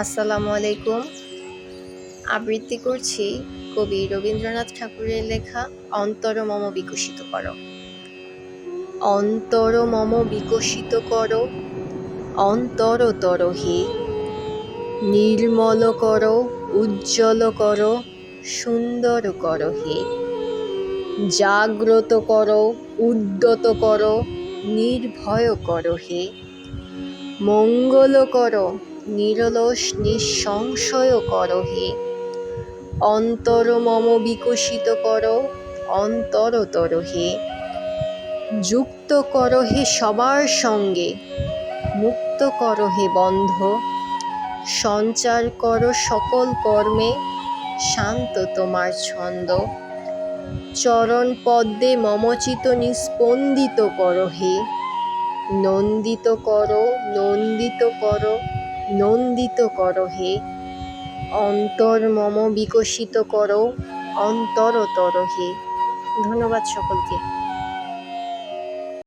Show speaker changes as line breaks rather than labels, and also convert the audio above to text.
আসসালামু আলাইকুম। আবৃত্তি করছি কবি রবীন্দ্রনাথ ঠাকুরের লেখা অন্তর মম বিকশিত কর। অন্তর মম বিকশিত কর অন্তরতর হে নির্মল কর, উজ্জ্বল কর, সুন্দর করো হে। জাগ্রত কর, উদ্যত কর, নির্ভয় করো হে। মঙ্গল করো নিরলস নিঃসংশয় কর হে। অন্তর মম বিকশিত কর, অন্তরতর হে। যুক্ত করো হে সবার সঙ্গে, মুক্ত কর হে বন্ধ। সঞ্চার করো সকল কর্মে, শান্ত তোমার ছন্দ। চরণ পদ্মে মমচিত নিস্পন্দিত কর হে। নন্দিত কর, নন্দিত করো নন্দিত করো হে। অন্তর মম বিকশিত করো অন্তরতর হে। ধন্যবাদ সকলকে।